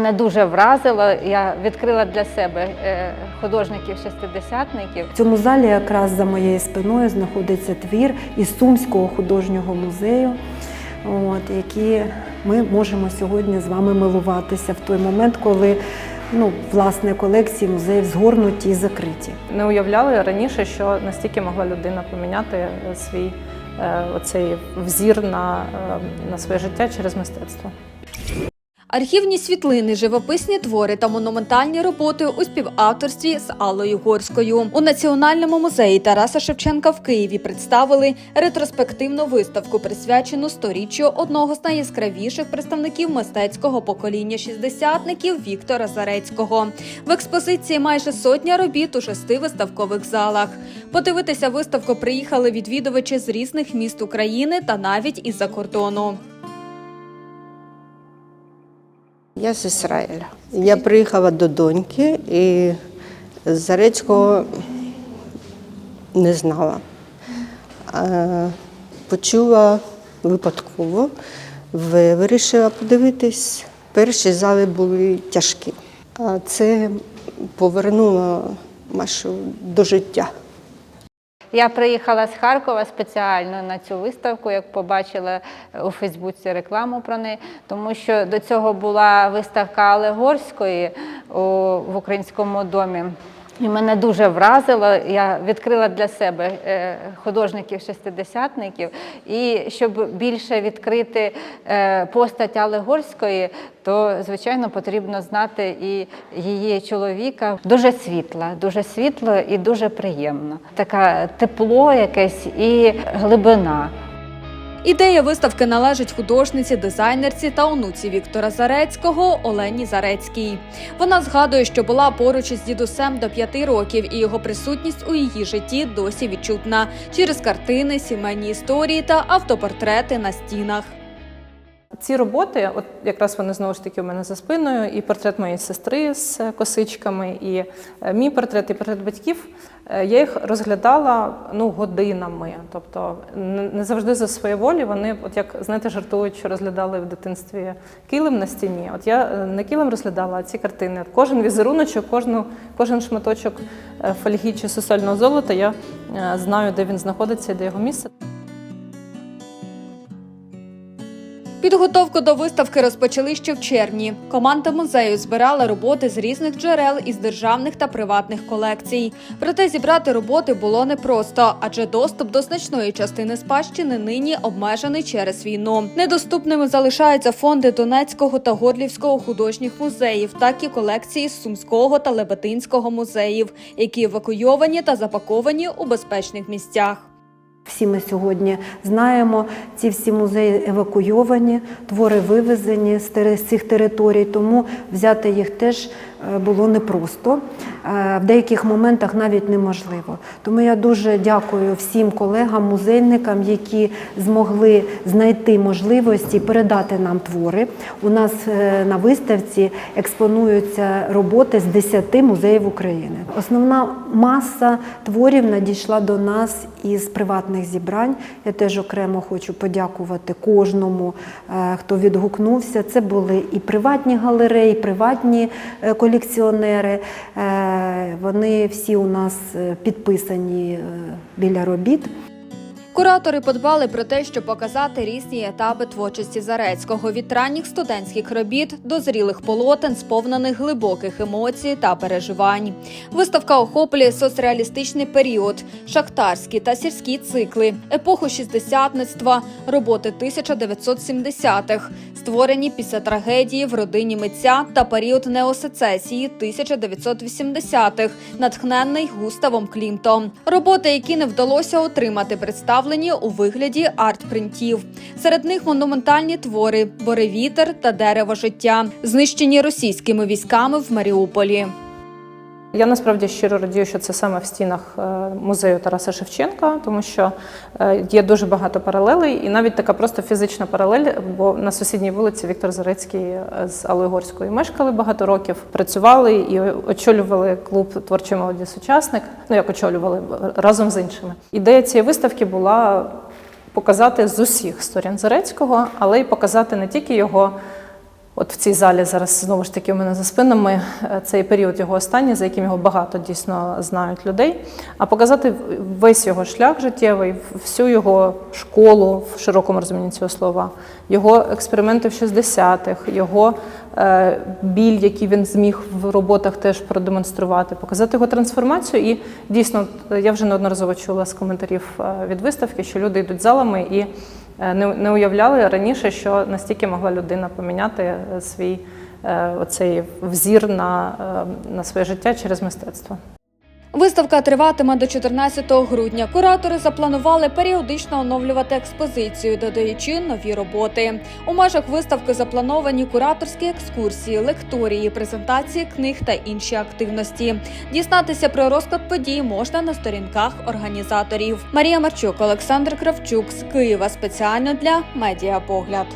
Мене дуже вразило. Я відкрила для себе е, художників-шестидесятників. В цьому залі якраз за моєю спиною знаходиться твір із Сумського художнього музею, от, який ми можемо сьогодні з вами милуватися в той момент, коли ну, власне колекції музеїв згорнуті і закриті. Не уявляли раніше, що настільки могла людина поміняти свій е, оцей взір на, е, на своє життя через мистецтво. Архівні світлини, живописні твори та монументальні роботи у співавторстві з Аллою Горською у Національному музеї Тараса Шевченка в Києві представили ретроспективну виставку, присвячену сторіччю одного з найяскравіших представників мистецького покоління шістдесятників Віктора Зарецького. В експозиції майже сотня робіт у шести виставкових залах. Подивитися виставку приїхали відвідувачі з різних міст України та навіть із-за кордону. Я з Ізраїля. Я приїхала до доньки і Зарецького не знала. Почула випадково, вирішила подивитись. Перші зали були тяжкі, а це повернуло Машу до життя. Я приїхала з Харкова спеціально на цю виставку, як побачила у Фейсбуці рекламу про неї, тому що до цього була виставка Алегорської в українському домі. І мене дуже вразило. Я відкрила для себе е, художників-шестидесятників. І щоб більше відкрити е, постать Алегорської, то звичайно потрібно знати і її чоловіка. Дуже світла, дуже світло і дуже приємно. Таке тепло якесь і глибина. Ідея виставки належить художниці, дизайнерці та онуці Віктора Зарецького Олені Зарецькій. Вона згадує, що була поруч із дідусем до п'яти років, і його присутність у її житті досі відчутна через картини, сімейні історії та автопортрети на стінах. Ці роботи, от якраз вони знову ж таки у мене за спиною, і портрет моєї сестри з косичками, і е, мій портрет, і портрет батьків. е, Я їх розглядала ну, годинами. Тобто не завжди за своєї волі. Вони, от як знаєте, жартують, що розглядали в дитинстві килим на стіні. От я е, не килим розглядала, а ці картини. Кожен візеруночок, кожну, кожен шматочок е, фольги чи сусального золота, я е, знаю, де він знаходиться і де його місце. Підготовку до виставки розпочали ще в червні. Команда музею збирала роботи з різних джерел із державних та приватних колекцій. Проте зібрати роботи було непросто, адже доступ до значної частини спадщини нині обмежений через війну. Недоступними залишаються фонди Донецького та Горлівського художніх музеїв, так і колекції з Сумського та Лебединського музеїв, які евакуйовані та запаковані у безпечних місцях. Всі ми сьогодні знаємо, ці всі музеї евакуйовані, твори вивезені з цих територій, тому взяти їх теж е, було непросто, е, в деяких моментах навіть неможливо. Тому я дуже дякую всім колегам, музейникам, які змогли знайти можливості передати нам твори. У нас е, на виставці експонуються роботи з 10 музеїв України. Основна маса творів надійшла до нас із приватних зібрань. Я теж окремо хочу подякувати кожному, е, хто відгукнувся. Це були і приватні галереї, і приватні е, колекціонери. Е, Вони всі у нас підписані біля робіт. Куратори подбали про те, щоб показати різні етапи творчості Зарецького від ранніх студентських робіт до зрілих полотен, сповнених глибоких емоцій та переживань. Виставка охоплює соцреалістичний період, шахтарські та сільські цикли, епоху шістдесятництва, роботи 1970-х, створені після трагедії в родині митця та період неосецесії 1980-х, натхненний Густавом Клімтом. Роботи, які не вдалося отримати, представлені у вигляді арт-принтів. Серед них монументальні твори Боревітер та Дерево життя, знищені російськими військами в Маріуполі. Я насправді щиро радію, що це саме в стінах е, музею Тараса Шевченка, тому що е, є дуже багато паралелей, і навіть така просто фізична паралель, бо на сусідній вулиці Віктор Зарецький е, з Аллою мешкали багато років, працювали і очолювали клуб творчої молоді сучасник. Ну як очолювали разом з іншими. Ідея цієї виставки була показати з усіх сторін Зарецького, але й показати не тільки його От в цій залі зараз знову ж таки у мене за спинами е, цей період його останній, за яким його багато дійсно знають людей. А показати весь його шлях життєвий, всю його школу в широкому розумінні цього слова, його експерименти в 60-х, його біль, який він зміг в роботах теж продемонструвати, показати його трансформацію. І дійсно, е, я вже неодноразово чула з коментарів е, від виставки, що люди йдуть залами і е, не, уявляли раніше, що настільки могла людина поміняти е, свій е, оцей взір на, е, на своє життя через мистецтво. Виставка триватиме до 14 грудня. Куратори запланували періодично оновлювати експозицію, додаючи нові роботи. У межах виставки заплановані кураторські екскурсії, лекторії, презентації книг та інші активності. Дізнатися про розклад подій можна на сторінках організаторів. Марія Марчук, Олександр Кравчук з Києва спеціально для Медіапогляд.